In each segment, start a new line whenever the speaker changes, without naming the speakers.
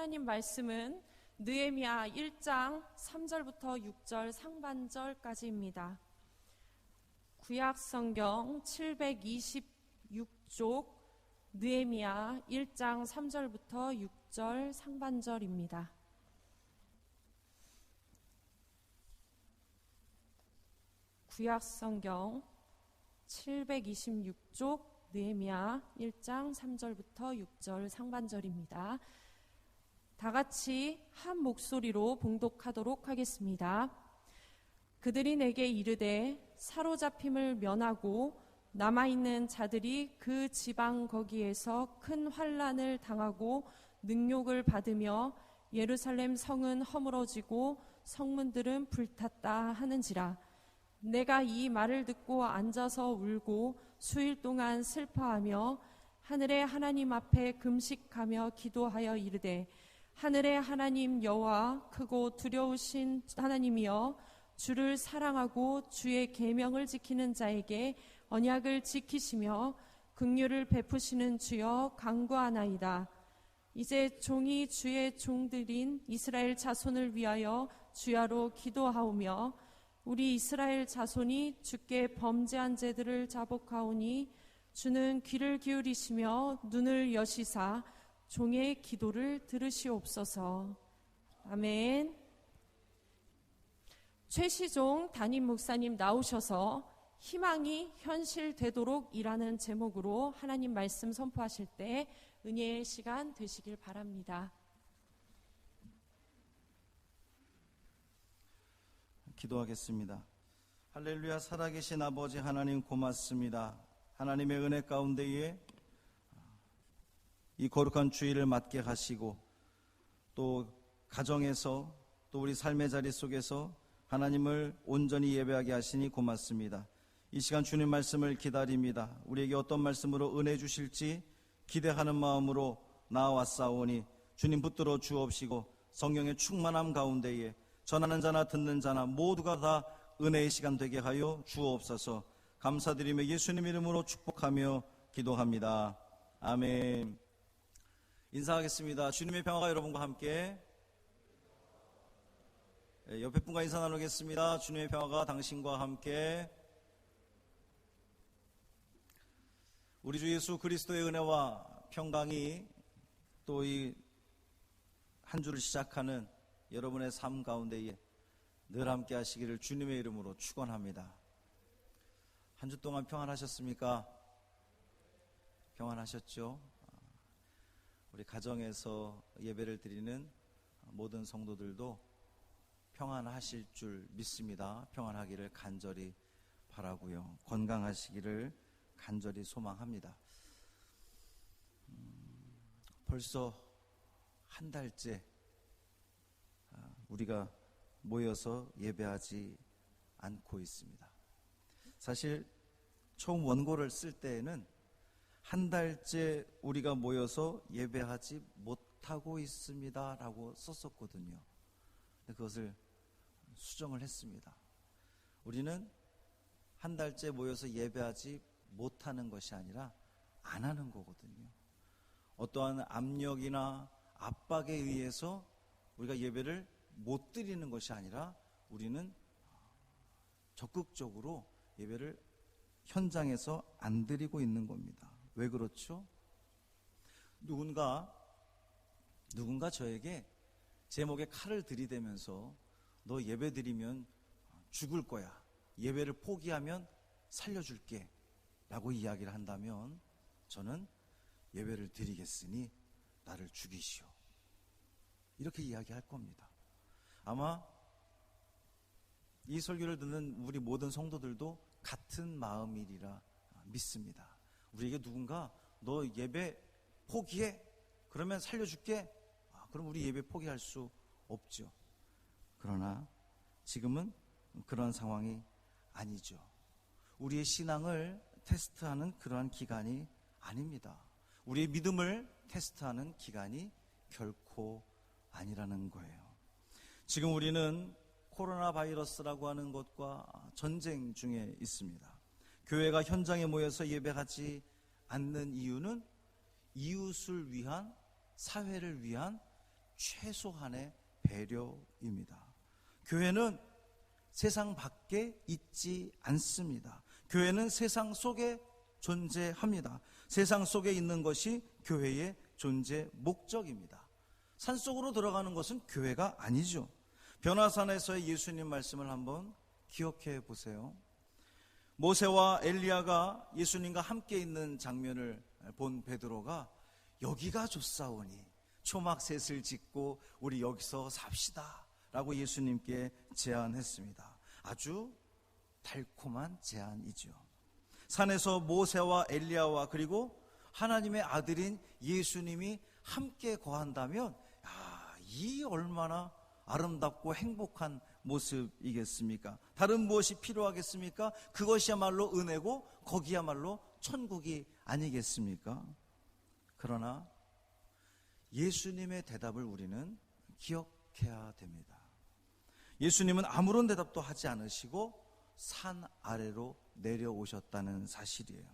하나님 말씀은 느헤미야 1장 3절부터 6절 상반절까지입니다. 구약 성경 726쪽 느헤미야 1장 3절부터 6절 상반절입니다. 구약 성경 726쪽 느헤미야 1장 3절부터 6절 상반절입니다. 다 같이 한 목소리로 봉독하도록 하겠습니다. 그들이 내게 이르되 사로잡힘을 면하고 남아 있는 자들이 그 지방 거기에서 큰 환란을 당하고 능욕을 받으며 예루살렘 성은 허물어지고 성문들은 불탔다 하는지라 내가 이 말을 듣고 앉아서 울고 수일 동안 슬퍼하며 하늘의 하나님 앞에 금식하며 기도하여 이르되 하늘의 하나님 여호와 크고 두려우신 하나님이여 주를 사랑하고 주의 계명을 지키는 자에게 언약을 지키시며 긍휼을 베푸시는 주여 강구하나이다. 이제 종이 주의 종들인 이스라엘 자손을 위하여 주야로 기도하오며 우리 이스라엘 자손이 주께 범죄한 죄들을 자복하오니 주는 귀를 기울이시며 눈을 여시사 종의 기도를 들으시옵소서. 아멘. 최시종 담임 목사님 나오셔서 희망이 현실되도록 일하는 제목으로 하나님 말씀 선포하실 때 은혜의 시간 되시길 바랍니다.
기도하겠습니다. 할렐루야 살아계신 아버지 하나님 고맙습니다. 하나님의 은혜 가운데에 이 거룩한 주일을 맞게 하시고 또 가정에서 또 우리 삶의 자리 속에서 하나님을 온전히 예배하게 하시니 고맙습니다. 이 시간 주님 말씀을 기다립니다. 우리에게 어떤 말씀으로 은혜 주실지 기대하는 마음으로 나아왔사오니 주님 붙들어 주옵시고 성령의 충만함 가운데에 전하는 자나 듣는 자나 모두가 다 은혜의 시간 되게 하여 주옵소서 감사드리며 예수님 이름으로 축복하며 기도합니다. 아멘. 인사하겠습니다. 주님의 평화가 여러분과 함께 예, 옆에 분과 인사 나누겠습니다. 주님의 평화가 당신과 함께 우리 주 예수 그리스도의 은혜와 평강이 또 이 한 주를 시작하는 여러분의 삶 가운데에 늘 함께 하시기를 주님의 이름으로 축원합니다. 한 주 동안 평안하셨습니까? 평안하셨죠? 우리 가정에서 예배를 드리는 모든 성도들도 평안하실 줄 믿습니다. 평안하기를 간절히 바라고요. 건강하시기를 간절히 소망합니다. 음, 벌써 한 달째 아, 우리가 모여서 예배하지 않고 있습니다. 사실 처음 원고를 쓸 때에는 한 달째 우리가 모여서 예배하지 못하고 있습니다 라고 썼었거든요. 그것을 수정을 했습니다. 우리는 한 달째 모여서 예배하지 못하는 것이 아니라 안 하는 거거든요. 어떠한 압력이나 압박에 의해서 우리가 예배를 못 드리는 것이 아니라 우리는 적극적으로 예배를 현장에서 안 드리고 있는 겁니다. 왜 그렇죠? 누군가 누군가 저에게 제 목에 칼을 들이대면서 너 예배 드리면 죽을 거야. 예배를 포기하면 살려줄게. 라고 이야기를 한다면 저는 예배를 드리겠으니 나를 죽이시오. 이렇게 이야기할 겁니다. 아마 이 설교를 듣는 우리 모든 성도들도 같은 마음이리라 믿습니다. 우리에게 누군가 너 예배 포기해? 그러면 살려줄게? 아, 그럼 우리 예배 포기할 수 없죠. 그러나 지금은 그런 상황이 아니죠. 우리의 신앙을 테스트하는 그러한 기간이 아닙니다. 우리의 믿음을 테스트하는 기간이 결코 아니라는 거예요. 지금 우리는 코로나 바이러스라고 하는 것과 전쟁 중에 있습니다. 교회가 현장에 모여서 예배하지 않는 이유는 이웃을 위한 사회를 위한 최소한의 배려입니다. 교회는 세상 밖에 있지 않습니다. 교회는 세상 속에 존재합니다. 세상 속에 있는 것이 교회의 존재 목적입니다. 산 속으로 들어가는 것은 교회가 아니죠. 변화산에서의 예수님 말씀을 한번 기억해 보세요. 모세와 엘리야가 예수님과 함께 있는 장면을 본 베드로가 여기가 좋사오니 초막 셋을 짓고 우리 여기서 삽시다 라고 예수님께 제안했습니다. 아주 달콤한 제안이죠. 산에서 모세와 엘리야와 그리고 하나님의 아들인 예수님이 함께 거한다면 야, 이 얼마나 아름답고 행복한 모습이겠습니까? 다른 무엇이 필요하겠습니까? 그것이야말로 은혜고 거기야말로 천국이 아니겠습니까? 그러나 예수님의 대답을 우리는 기억해야 됩니다. 예수님은 아무런 대답도 하지 않으시고 산 아래로 내려오셨다는 사실이에요.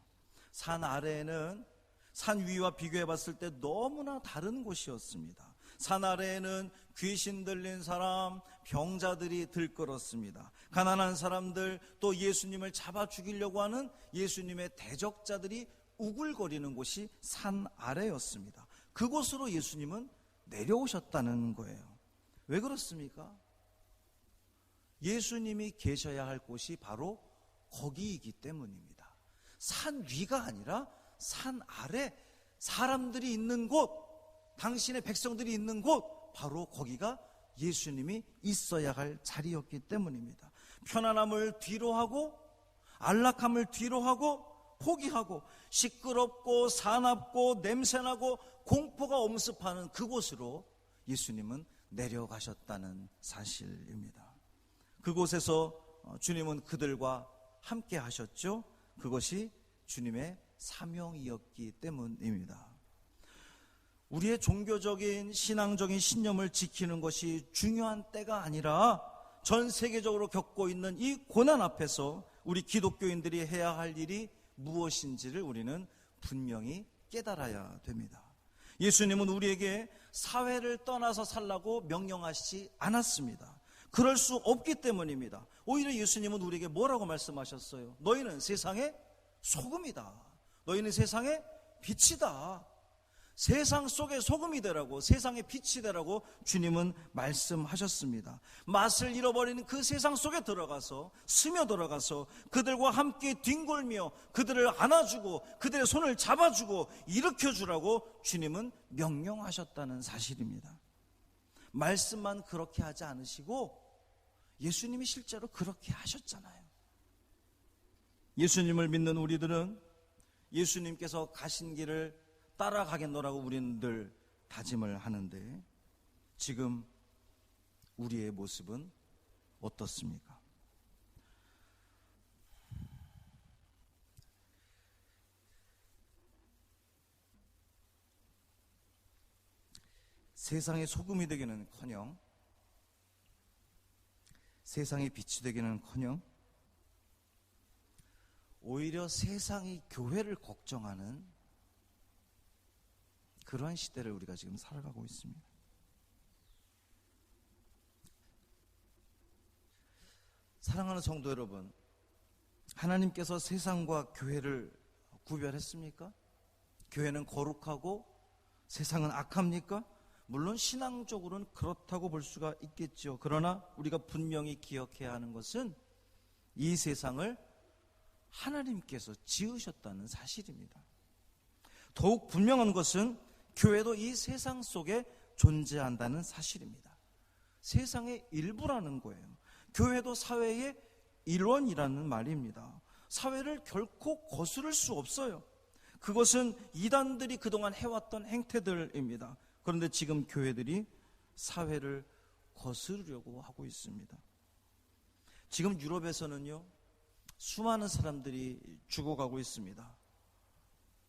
산 아래에는 산 위와 비교해 봤을 때 너무나 다른 곳이었습니다. 산 아래에는 귀신 들린 사람, 병자들이 들끓었습니다. 가난한 사람들, 또 예수님을 잡아 죽이려고 하는 예수님의 대적자들이 우글거리는 곳이 산 아래였습니다. 그곳으로 예수님은 내려오셨다는 거예요. 왜 그렇습니까? 예수님이 계셔야 할 곳이 바로 거기이기 때문입니다. 산 위가 아니라 산 아래 사람들이 있는 곳, 당신의 백성들이 있는 곳, 바로 거기가 예수님이 있어야 할 자리였기 때문입니다. 편안함을 뒤로 하고, 안락함을 뒤로 하고, 포기하고, 시끄럽고, 사납고, 냄새나고, 공포가 엄습하는 그곳으로 예수님은 내려가셨다는 사실입니다. 그곳에서 어, 주님은 그들과 함께 하셨죠. 그것이 주님의 사명이었기 때문입니다. 우리의 종교적인 신앙적인 신념을 지키는 것이 중요한 때가 아니라 전 세계적으로 겪고 있는 이 고난 앞에서 우리 기독교인들이 해야 할 일이 무엇인지를 우리는 분명히 깨달아야 됩니다. 예수님은 우리에게 사회를 떠나서 살라고 명령하시지 않았습니다. 그럴 수 없기 때문입니다. 오히려 예수님은 우리에게 뭐라고 말씀하셨어요? 너희는 세상의 소금이다. 너희는 세상의 빛이다. 세상 속에 소금이 되라고 세상의 빛이 되라고 주님은 말씀하셨습니다. 맛을 잃어버리는 그 세상 속에 들어가서 스며 들어가서 그들과 함께 뒹굴며 그들을 안아주고 그들의 손을 잡아주고 일으켜 주라고 주님은 명령하셨다는 사실입니다. 말씀만 그렇게 하지 않으시고 예수님이 실제로 그렇게 하셨잖아요. 예수님을 믿는 우리들은 예수님께서 가신 길을 따라가겠노라고 우리는 늘 다짐을 하는데 지금 우리의 모습은 어떻습니까? 세상의 소금이 되기는 커녕 세상의 빛이 되기는 커녕 오히려 세상이 교회를 걱정하는 그러한 시대를 우리가 지금 살아가고 있습니다. 사랑하는 성도 여러분, 하나님께서 세상과 교회를 구별했습니까? 교회는 거룩하고 세상은 악합니까? 물론 신앙적으로는 그렇다고 볼 수가 있겠죠. 그러나 우리가 분명히 기억해야 하는 것은 이 세상을 하나님께서 지으셨다는 사실입니다. 더욱 분명한 것은 교회도 이 세상 속에 존재한다는 사실입니다. 세상의 일부라는 거예요. 교회도 사회의 일원이라는 말입니다. 사회를 결코 거스를 수 없어요. 그것은 이단들이 그동안 해왔던 행태들입니다. 그런데 지금 교회들이 사회를 거스르려고 하고 있습니다. 지금 유럽에서는요, 수많은 사람들이 죽어가고 있습니다.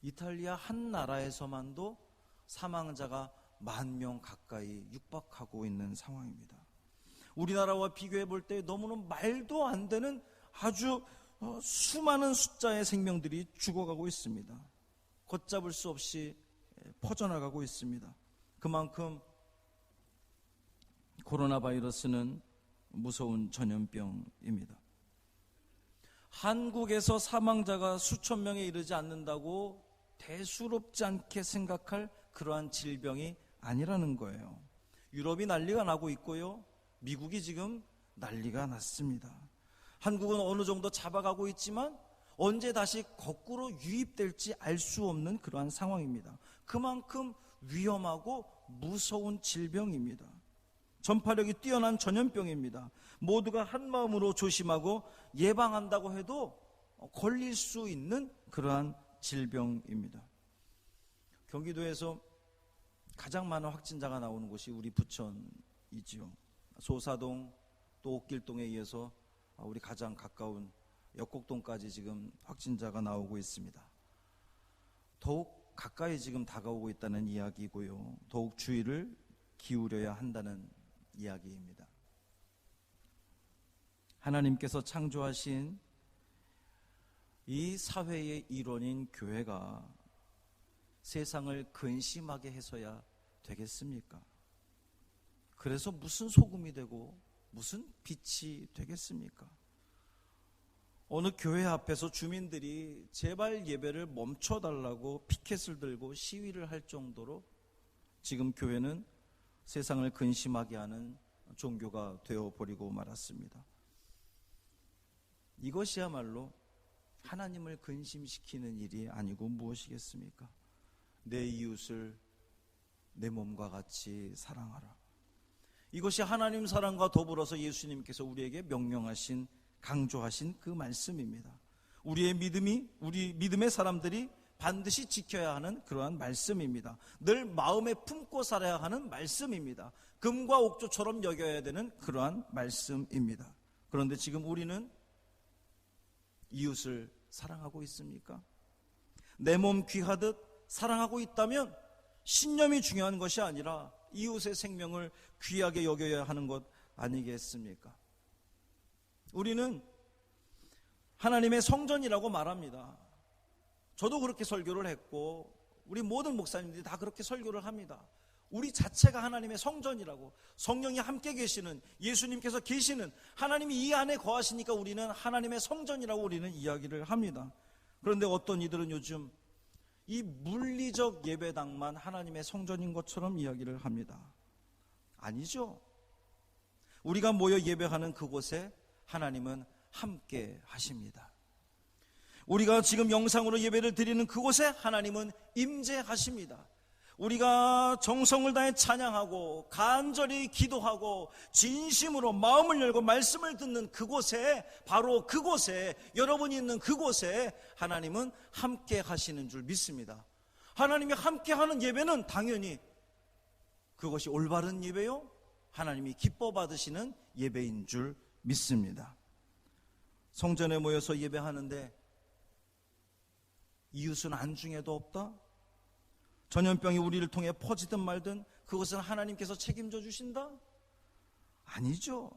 이탈리아 한 나라에서만도 사망자가 만 명 가까이 육박하고 있는 상황입니다. 우리나라와 비교해 볼 때 너무나 말도 안 되는 아주 어, 수많은 숫자의 생명들이 죽어가고 있습니다. 걷잡을 수 없이 퍼져나가고 있습니다. 그만큼 코로나 바이러스는 무서운 전염병입니다. 한국에서 사망자가 수천 명에 이르지 않는다고 대수롭지 않게 생각할 그러한 질병이 아니라는 거예요. 유럽이 난리가 나고 있고요. 미국이 지금 난리가 났습니다. 한국은 어느 정도 잡아가고 있지만 언제 다시 거꾸로 유입될지 알 수 없는 그러한 상황입니다. 그만큼 위험하고 무서운 질병입니다. 전파력이 뛰어난 전염병입니다. 모두가 한 마음으로 조심하고 예방한다고 해도 걸릴 수 있는 그러한 질병입니다. 경기도에서 가장 많은 확진자가 나오는 곳이 우리 부천이지요. 소사동 또 옥길동에 이어서 우리 가장 가까운 역곡동까지 지금 확진자가 나오고 있습니다. 더욱 가까이 지금 다가오고 있다는 이야기고요. 더욱 주의를 기울여야 한다는 이야기입니다. 하나님께서 창조하신 이 사회의 일원인 교회가 세상을 근심하게 해서야 되겠습니까? 그래서 무슨 소금이 되고 무슨 빛이 되겠습니까? 어느 교회 앞에서 주민들이 제발 예배를 멈춰달라고 피켓을 들고 시위를 할 정도로 지금 교회는 세상을 근심하게 하는 종교가 되어버리고 말았습니다. 이것이야말로 하나님을 근심시키는 일이 아니고 무엇이겠습니까? 내 이웃을 내 몸과 같이 사랑하라. 이것이 하나님 사랑과 더불어서 예수님께서 우리에게 명령하신 강조하신 그 말씀입니다. 우리의 믿음이 우리 믿음의 사람들이 반드시 지켜야 하는 그러한 말씀입니다. 늘 마음에 품고 살아야 하는 말씀입니다. 금과 옥조처럼 여겨야 되는 그러한 말씀입니다. 그런데 지금 우리는 이웃을 사랑하고 있습니까? 내 몸 귀하듯 사랑하고 있다면 신념이 중요한 것이 아니라 이웃의 생명을 귀하게 여겨야 하는 것 아니겠습니까? 우리는 하나님의 성전이라고 말합니다. 저도 그렇게 설교를 했고 우리 모든 목사님들이 다 그렇게 설교를 합니다. 우리 자체가 하나님의 성전이라고 성령이 함께 계시는 예수님께서 계시는 하나님이 이 안에 거하시니까 우리는 하나님의 성전이라고 우리는 이야기를 합니다. 그런데 어떤 이들은 요즘 이 물리적 예배당만 하나님의 성전인 것처럼 이야기를 합니다. 아니죠. 우리가 모여 예배하는 그곳에 하나님은 함께 하십니다. 우리가 지금 영상으로 예배를 드리는 그곳에 하나님은 임재하십니다. 우리가 정성을 다해 찬양하고 간절히 기도하고 진심으로 마음을 열고 말씀을 듣는 그곳에 바로 그곳에 여러분이 있는 그곳에 하나님은 함께 하시는 줄 믿습니다. 하나님이 함께 하는 예배는 당연히 그것이 올바른 예배요. 하나님이 기뻐 받으시는 예배인 줄 믿습니다. 성전에 모여서 예배하는데 이웃은 안중에도 없다? 전염병이 우리를 통해 퍼지든 말든 그것은 하나님께서 책임져 주신다? 아니죠.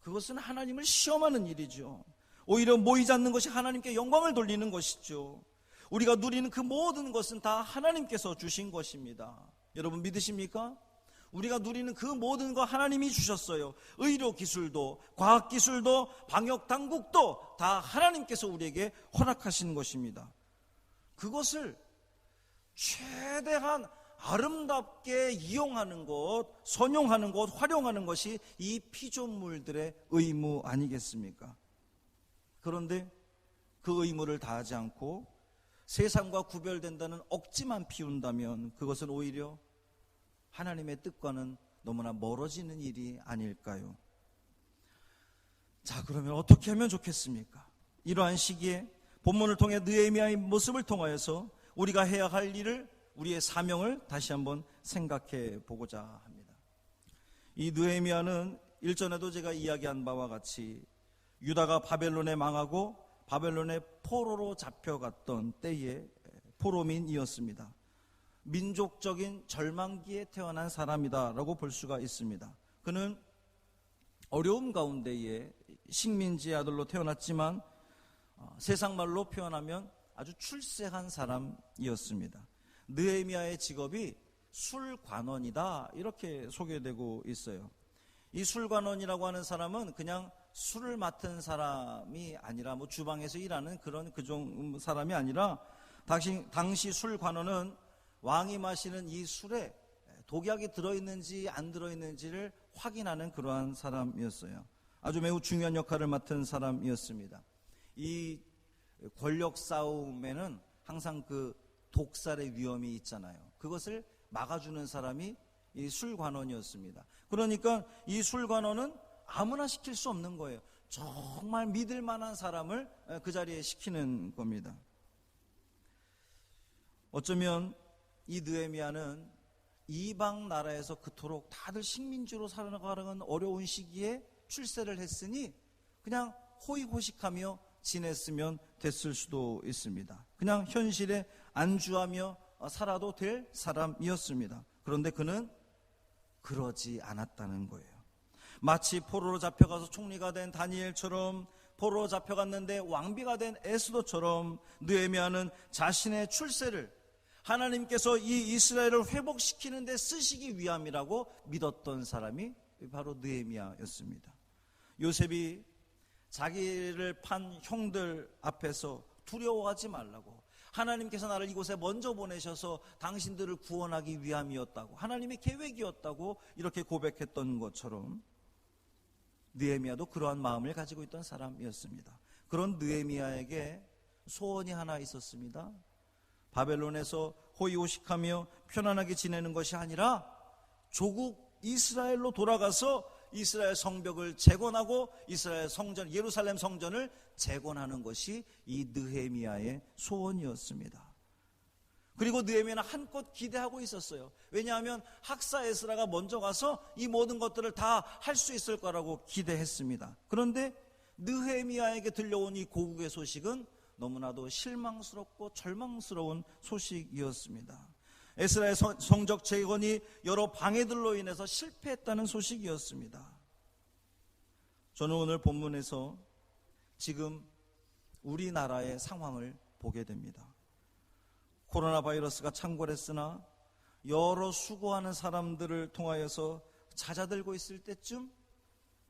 그것은 하나님을 시험하는 일이죠. 오히려 모이지 않는 것이 하나님께 영광을 돌리는 것이죠. 우리가 누리는 그 모든 것은 다 하나님께서 주신 것입니다. 여러분 믿으십니까? 우리가 누리는 그 모든 거 하나님이 주셨어요. 의료 기술도, 과학 기술도, 방역 당국도 다 하나님께서 우리에게 허락하신 것입니다. 그것을 최대한 아름답게 이용하는 것, 선용하는 것, 활용하는 것이 이 피조물들의 의무 아니겠습니까? 그런데 그 의무를 다하지 않고 세상과 구별된다는 억지만 피운다면 그것은 오히려 하나님의 뜻과는 너무나 멀어지는 일이 아닐까요? 자, 그러면 어떻게 하면 좋겠습니까? 이러한 시기에 본문을 통해 느헤미야의 모습을 통하여서 우리가 해야 할 일을 우리의 사명을 다시 한번 생각해 보고자 합니다. 이 느헤미야는 일전에도 제가 이야기한 바와 같이 유다가 바벨론에 망하고 바벨론의 포로로 잡혀갔던 때의 포로민이었습니다. 민족적인 절망기에 태어난 사람이다라고 볼 수가 있습니다. 그는 어려움 가운데에 식민지의 아들로 태어났지만 어, 세상 말로 표현하면 아주 출세한 사람이었습니다. 느헤미야의 직업이 술관원이다 이렇게 소개되고 있어요. 이 술관원이라고 하는 사람은 그냥 술을 맡은 사람이 아니라 뭐 주방에서 일하는 그런 그종 사람이 아니라 당시, 당시 술관원은 왕이 마시는 이 술에 독약이 들어있는지 안 들어있는지를 확인하는 그러한 사람이었어요. 아주 매우 중요한 역할을 맡은 사람이었습니다. 이 권력 싸움에는 항상 그 독살의 위험이 있잖아요. 그것을 막아주는 사람이 이 술관원이었습니다. 그러니까 이 술관원은 아무나 시킬 수 없는 거예요. 정말 믿을 만한 사람을 그 자리에 시키는 겁니다. 어쩌면 이 느헤미야는 이방 나라에서 그토록 다들 식민지로 살아가는 어려운 시기에 출세를 했으니 그냥 호의호식하며 지냈으면 됐을 수도 있습니다. 그냥 현실에 안주하며 살아도 될 사람이었습니다. 그런데 그는 그러지 않았다는 거예요. 마치 포로로 잡혀가서 총리가 된 다니엘처럼 포로로 잡혀갔는데 왕비가 된 에스도처럼 느헤미야는 자신의 출세를 하나님께서 이 이스라엘을 회복시키는 데 쓰시기 위함이라고 믿었던 사람이 바로 느헤미야였습니다. 요셉이 자기를 판 형들 앞에서 두려워하지 말라고 하나님께서 나를 이곳에 먼저 보내셔서 당신들을 구원하기 위함이었다고 하나님의 계획이었다고 이렇게 고백했던 것처럼 느헤미야도 그러한 마음을 가지고 있던 사람이었습니다. 그런 느헤미야에게 소원이 하나 있었습니다. 바벨론에서 호의호식하며 편안하게 지내는 것이 아니라 조국 이스라엘로 돌아가서 이스라엘 성벽을 재건하고 이스라엘 성전 예루살렘 성전을 재건하는 것이 이 느헤미야의 소원이었습니다. 그리고 느헤미야는 한껏 기대하고 있었어요. 왜냐하면 학사 에스라가 먼저 가서 이 모든 것들을 다 할 수 있을 거라고 기대했습니다. 그런데 느헤미야에게 들려온 이 고국의 소식은 너무나도 실망스럽고 절망스러운 소식이었습니다. 에스라의 성적 재건이 여러 방해들로 인해서 실패했다는 소식이었습니다. 저는 오늘 본문에서 지금 우리나라의 상황을 보게 됩니다. 코로나 바이러스가 창궐했으나 여러 수고하는 사람들을 통하여서 찾아들고 있을 때쯤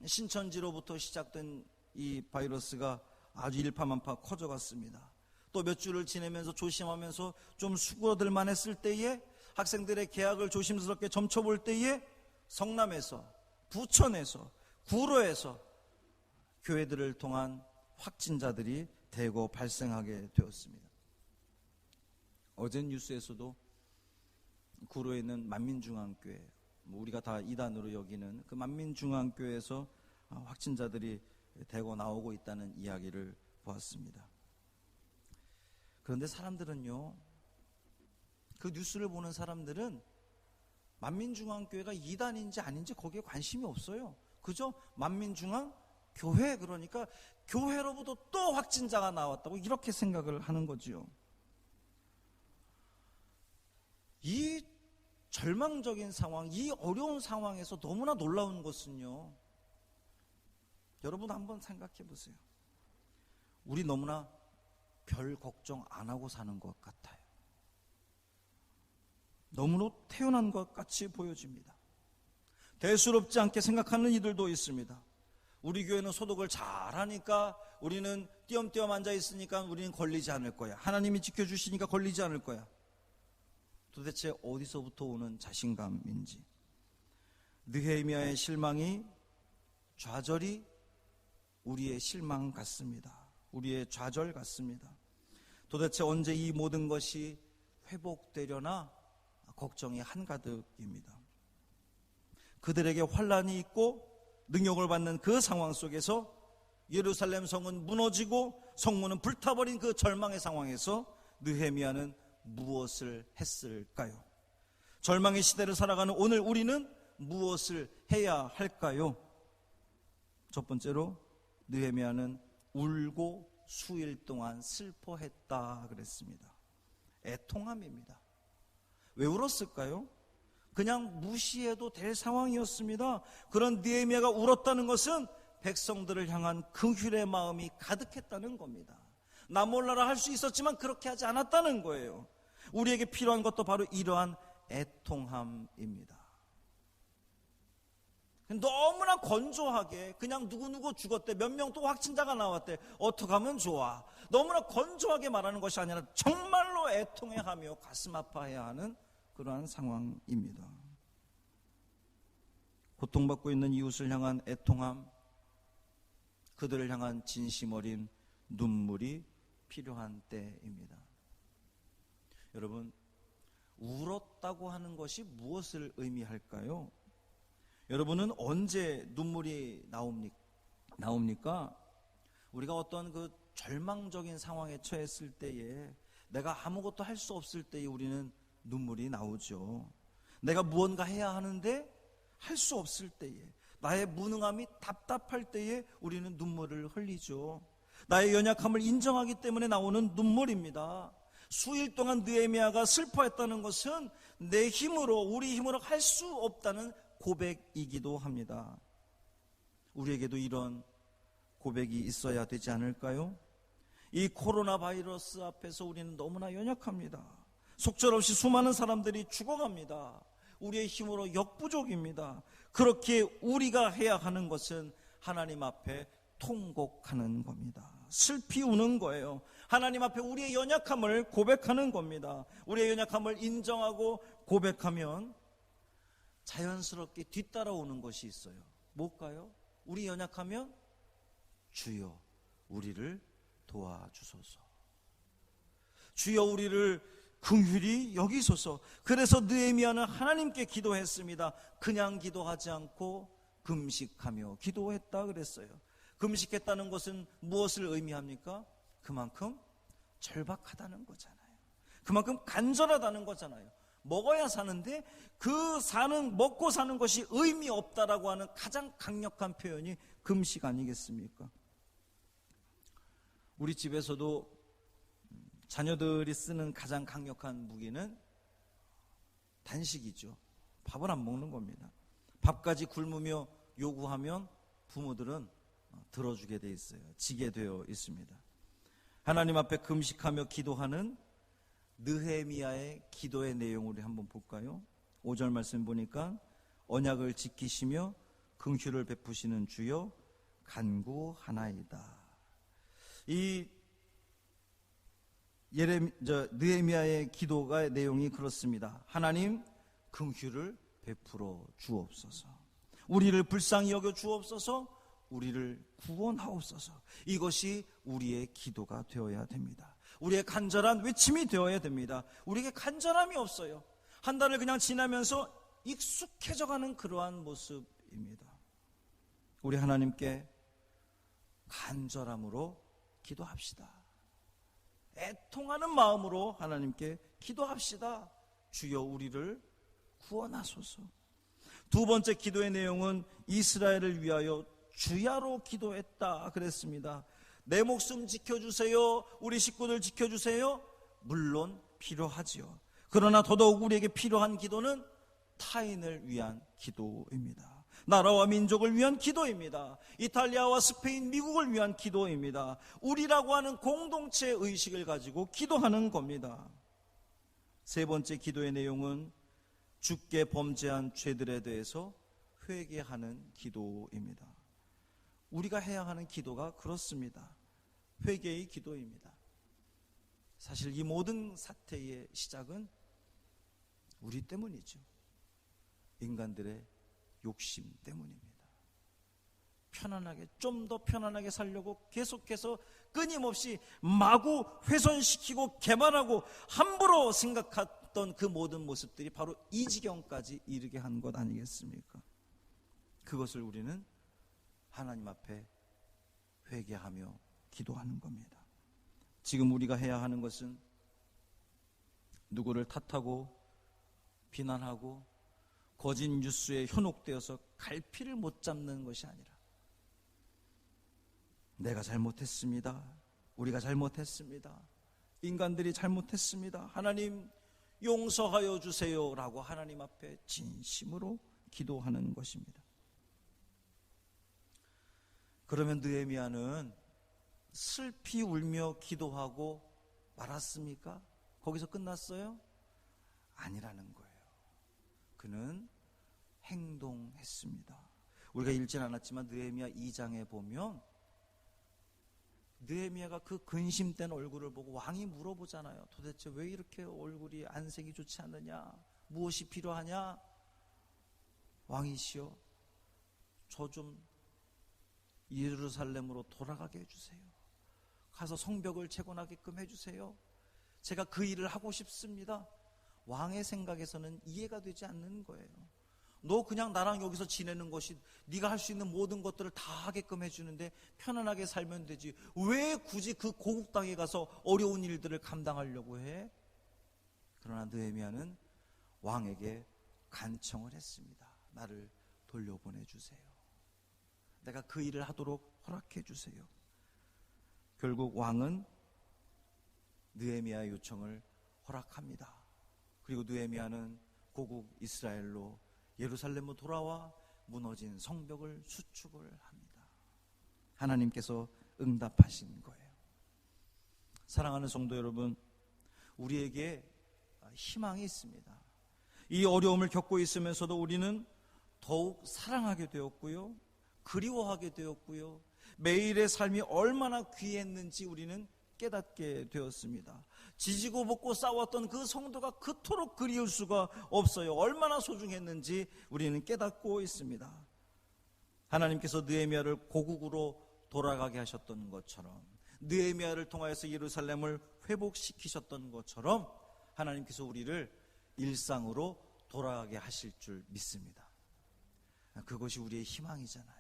신천지로부터 시작된 이 바이러스가 아주 일파만파 커져갔습니다. 또 몇 주를 지내면서 조심하면서 좀 수고들만 했을 때에 학생들의 계약을 조심스럽게 점쳐볼 때에 성남에서 부천에서 구로에서 교회들을 통한 확진자들이 대거 발생하게 되었습니다. 어제 뉴스에서도 구로에 있는 만민중앙교회, 뭐 우리가 다 이단으로 여기는 그 만민중앙교회에서 확진자들이 대거 나오고 있다는 이야기를 보았습니다. 그런데 사람들은요, 그 뉴스를 보는 사람들은 만민중앙교회가 이단인지 아닌지 거기에 관심이 없어요. 그저 만민중앙 교회 그러니까 교회로부터 또 확진자가 나왔다고 이렇게 생각을 하는 거지요. 이 절망적인 상황, 이 어려운 상황에서 너무나 놀라운 것은요. 여러분 한번 생각해 보세요. 우리 너무나 별 걱정 안 하고 사는 것 같아요. 너무나 태어난 것 같이 보여집니다. 대수롭지 않게 생각하는 이들도 있습니다. 우리 교회는 소독을 잘 하니까 우리는 띄엄띄엄 앉아 있으니까 우리는 걸리지 않을 거야. 하나님이 지켜주시니까 걸리지 않을 거야. 도대체 어디서부터 오는 자신감인지. 느헤미야의 실망이 좌절이 우리의 실망 같습니다. 우리의 좌절 같습니다. 도대체 언제 이 모든 것이 회복되려나 걱정이 한가득입니다. 그들에게 환란이 있고 능력을 받는 그 상황 속에서 예루살렘 성은 무너지고 성문은 불타버린 그 절망의 상황에서 느헤미야는 무엇을 했을까요? 절망의 시대를 살아가는 오늘 우리는 무엇을 해야 할까요? 첫 번째로 느헤미야는 울고 수일 동안 슬퍼했다 그랬습니다. 애통함입니다. 왜 울었을까요? 그냥 무시해도 될 상황이었습니다. 그런 느헤미야가 울었다는 것은 백성들을 향한 긍휼의 마음이 가득했다는 겁니다. 나 몰라라 할 수 있었지만 그렇게 하지 않았다는 거예요. 우리에게 필요한 것도 바로 이러한 애통함입니다. 너무나 건조하게 그냥 누구누구 죽었대 몇 명 또 확진자가 나왔대 어떻게 하면 좋아. 너무나 건조하게 말하는 것이 아니라 정말로 애통해하며 가슴 아파해야 하는 그러한 상황입니다. 고통받고 있는 이웃을 향한 애통함 그들을 향한 진심 어린 눈물이 필요한 때입니다. 여러분 울었다고 하는 것이 무엇을 의미할까요? 여러분은 언제 눈물이 나옵니까? 나옵니까? 우리가 어떤 그 절망적인 상황에 처했을 때에 내가 아무것도 할 수 없을 때에 우리는 눈물이 나오죠. 내가 무언가 해야 하는데 할 수 없을 때에 나의 무능함이 답답할 때에 우리는 눈물을 흘리죠. 나의 연약함을 인정하기 때문에 나오는 눈물입니다. 수일 동안 느에미아가 슬퍼했다는 것은 내 힘으로 우리 힘으로 할 수 없다는 고백이기도 합니다. 우리에게도 이런 고백이 있어야 되지 않을까요? 이 코로나 바이러스 앞에서 우리는 너무나 연약합니다. 속절없이 수많은 사람들이 죽어갑니다. 우리의 힘으로 역부족입니다. 그렇게 우리가 해야 하는 것은 하나님 앞에 통곡하는 겁니다. 슬피 우는 거예요. 하나님 앞에 우리의 연약함을 고백하는 겁니다. 우리의 연약함을 인정하고 고백하면 자연스럽게 뒤따라오는 것이 있어요. 뭘까요? 우리 연약하면 주여 우리를 도와주소서. 주여 우리를 긍휼히 여기소서. 그래서 느헤미야는 하나님께 기도했습니다. 그냥 기도하지 않고 금식하며 기도했다 그랬어요. 금식했다는 것은 무엇을 의미합니까? 그만큼 절박하다는 거잖아요. 그만큼 간절하다는 거잖아요. 먹어야 사는데 그 사는 먹고 사는 것이 의미 없다라고 하는 가장 강력한 표현이 금식 아니겠습니까? 우리 집에서도 자녀들이 쓰는 가장 강력한 무기는 단식이죠. 밥을 안 먹는 겁니다. 밥까지 굶으며 요구하면 부모들은 들어주게 돼 있어요. 지게 되어 있습니다. 하나님 앞에 금식하며 기도하는 느헤미야의 기도의 내용을 한번 볼까요? 5절 말씀 보니까 언약을 지키시며 긍휼을 베푸시는 주여 간구하나이다. 이 예레미 저 느헤미야의 기도가 내용이 그렇습니다. 하나님 긍휼을 베풀어 주옵소서. 우리를 불쌍히 여겨 주옵소서. 우리를 구원하옵소서. 이것이 우리의 기도가 되어야 됩니다. 우리의 간절한 외침이 되어야 됩니다. 우리에게 간절함이 없어요. 한 달을 그냥 지나면서 익숙해져 가는 그러한 모습입니다. 우리 하나님께 간절함으로 기도합시다. 애통하는 마음으로 하나님께 기도합시다. 주여 우리를 구원하소서. 두 번째 기도의 내용은 이스라엘을 위하여 주야로 기도했다 그랬습니다. 내 목숨 지켜주세요. 우리 식구들 지켜주세요. 물론 필요하지요. 그러나 더더욱 우리에게 필요한 기도는 타인을 위한 기도입니다. 나라와 민족을 위한 기도입니다. 이탈리아와 스페인, 미국을 위한 기도입니다. 우리라고 하는 공동체 의식을 가지고 기도하는 겁니다. 세 번째 기도의 내용은 죽게 범죄한 죄들에 대해서 회개하는 기도입니다. 우리가 해야 하는 기도가 그렇습니다. 회개의 기도입니다. 사실 이 모든 사태의 시작은 우리 때문이죠. 인간들의 욕심 때문입니다. 편안하게, 좀 더 편안하게 살려고 계속해서 끊임없이 마구 훼손시키고 개발하고 함부로 생각했던 그 모든 모습들이 바로 이 지경까지 이르게 한 것 아니겠습니까? 그것을 우리는 하나님 앞에 회개하며 기도하는 겁니다. 지금 우리가 해야 하는 것은 누구를 탓하고 비난하고 거짓 뉴스에 현혹되어서 갈피를 못 잡는 것이 아니라 내가 잘못했습니다. 우리가 잘못했습니다. 인간들이 잘못했습니다. 하나님 용서하여 주세요 라고 하나님 앞에 진심으로 기도하는 것입니다. 그러면 느헤미야는 슬피 울며 기도하고 말았습니까? 거기서 끝났어요? 아니라는 거예요. 그는 행동했습니다. 우리가 읽진 않았지만 느헤미야 2장에 보면 느헤미야가 그 근심된 얼굴을 보고 왕이 물어보잖아요. 도대체 왜 이렇게 얼굴이 안색이 좋지 않느냐? 무엇이 필요하냐? 왕이시여, 저 좀 예루살렘으로 돌아가게 해주세요. 가서 성벽을 재건하게끔 해주세요. 제가 그 일을 하고 싶습니다. 왕의 생각에서는 이해가 되지 않는 거예요. 너 그냥 나랑 여기서 지내는 것이 네가 할 수 있는 모든 것들을 다 하게끔 해주는데 편안하게 살면 되지. 왜 굳이 그 고국 땅에 가서 어려운 일들을 감당하려고 해? 그러나 느헤미야는 왕에게 간청을 했습니다. 나를 돌려보내 주세요. 내가 그 일을 하도록 허락해 주세요. 결국 왕은 느헤미야의 요청을 허락합니다. 그리고 느헤미야는 고국 이스라엘로 예루살렘으로 돌아와 무너진 성벽을 수축을 합니다. 하나님께서 응답하신 거예요. 사랑하는 성도 여러분, 우리에게 희망이 있습니다. 이 어려움을 겪고 있으면서도 우리는 더욱 사랑하게 되었고요. 그리워하게 되었고요. 매일의 삶이 얼마나 귀했는지 우리는 깨닫게 되었습니다. 지지고 볶고 싸웠던 그 성도가 그토록 그리울 수가 없어요. 얼마나 소중했는지 우리는 깨닫고 있습니다. 하나님께서 느헤미야를 고국으로 돌아가게 하셨던 것처럼 느헤미야를 통하여서 예루살렘을 회복시키셨던 것처럼 하나님께서 우리를 일상으로 돌아가게 하실 줄 믿습니다. 그것이 우리의 희망이잖아요.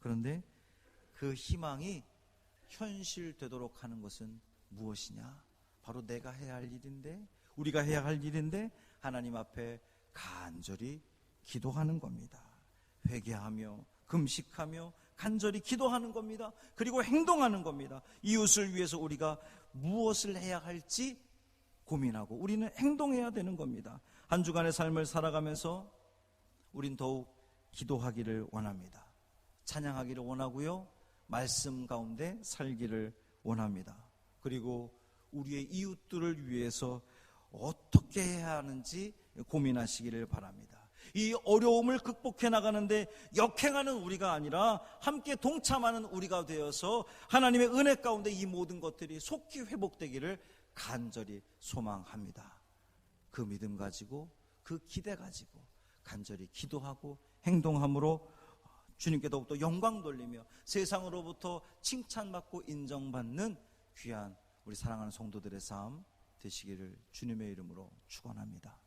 그런데 그 희망이 현실되도록 하는 것은 무엇이냐? 바로 내가 해야 할 일인데, 우리가 해야 할 일인데, 하나님 앞에 간절히 기도하는 겁니다. 회개하며, 금식하며, 간절히 기도하는 겁니다. 그리고 행동하는 겁니다. 이웃을 위해서 우리가 무엇을 해야 할지 고민하고, 우리는 행동해야 되는 겁니다. 한 주간의 삶을 살아가면서 우린 더욱 기도하기를 원합니다. 찬양하기를 원하고요. 말씀 가운데 살기를 원합니다. 그리고 우리의 이웃들을 위해서 어떻게 해야 하는지 고민하시기를 바랍니다. 이 어려움을 극복해 나가는데 역행하는 우리가 아니라 함께 동참하는 우리가 되어서 하나님의 은혜 가운데 이 모든 것들이 속히 회복되기를 간절히 소망합니다. 그 믿음 가지고 그 기대 가지고 간절히 기도하고 행동함으로 주님께 더욱더 영광 돌리며 세상으로부터 칭찬받고 인정받는 귀한 우리 사랑하는 성도들의 삶 되시기를 주님의 이름으로 축원합니다.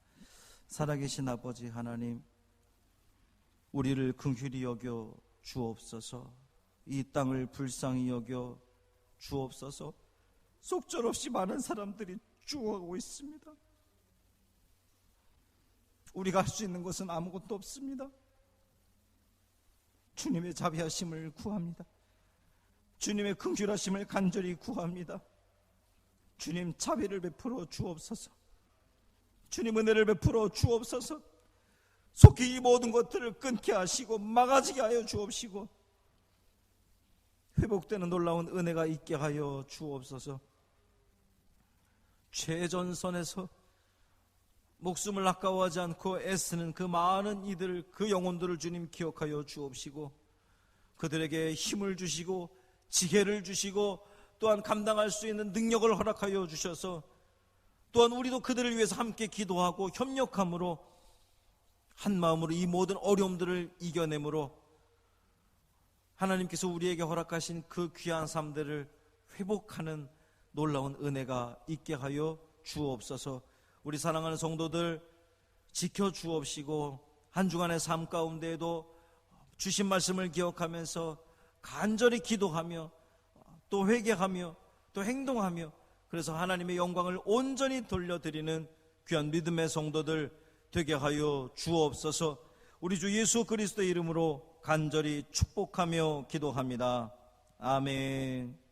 살아계신 아버지 하나님 우리를 긍휼히 여겨 주옵소서 이 땅을 불쌍히 여겨 주옵소서 속절없이 많은 사람들이 죽어가고 있습니다. 우리가 할 수 있는 것은 아무것도 없습니다. 주님의 자비하심을 구합니다. 주님의 긍휼하심을 간절히 구합니다. 주님 자비를 베풀어 주옵소서. 주님 은혜를 베풀어 주옵소서. 속히 이 모든 것들을 끊게 하시고 막아지게 하여 주옵시고 회복되는 놀라운 은혜가 있게 하여 주옵소서. 최전선에서 목숨을 아까워하지 않고 애쓰는 그 많은 이들, 그 영혼들을 주님 기억하여 주옵시고, 그들에게 힘을 주시고, 지혜를 주시고, 또한 감당할 수 있는 능력을 허락하여 주셔서, 또한 우리도 그들을 위해서 함께 기도하고 협력함으로, 한 마음으로 이 모든 어려움들을 이겨내므로, 하나님께서 우리에게 허락하신 그 귀한 삶들을 회복하는 놀라운 은혜가 있게 하여 주옵소서, 우리 사랑하는 성도들 지켜 주옵시고 한 주간의 삶 가운데에도 주신 말씀을 기억하면서 간절히 기도하며 또 회개하며 또 행동하며 그래서 하나님의 영광을 온전히 돌려드리는 귀한 믿음의 성도들 되게 하여 주옵소서 우리 주 예수 그리스도 이름으로 간절히 축복하며 기도합니다. 아멘.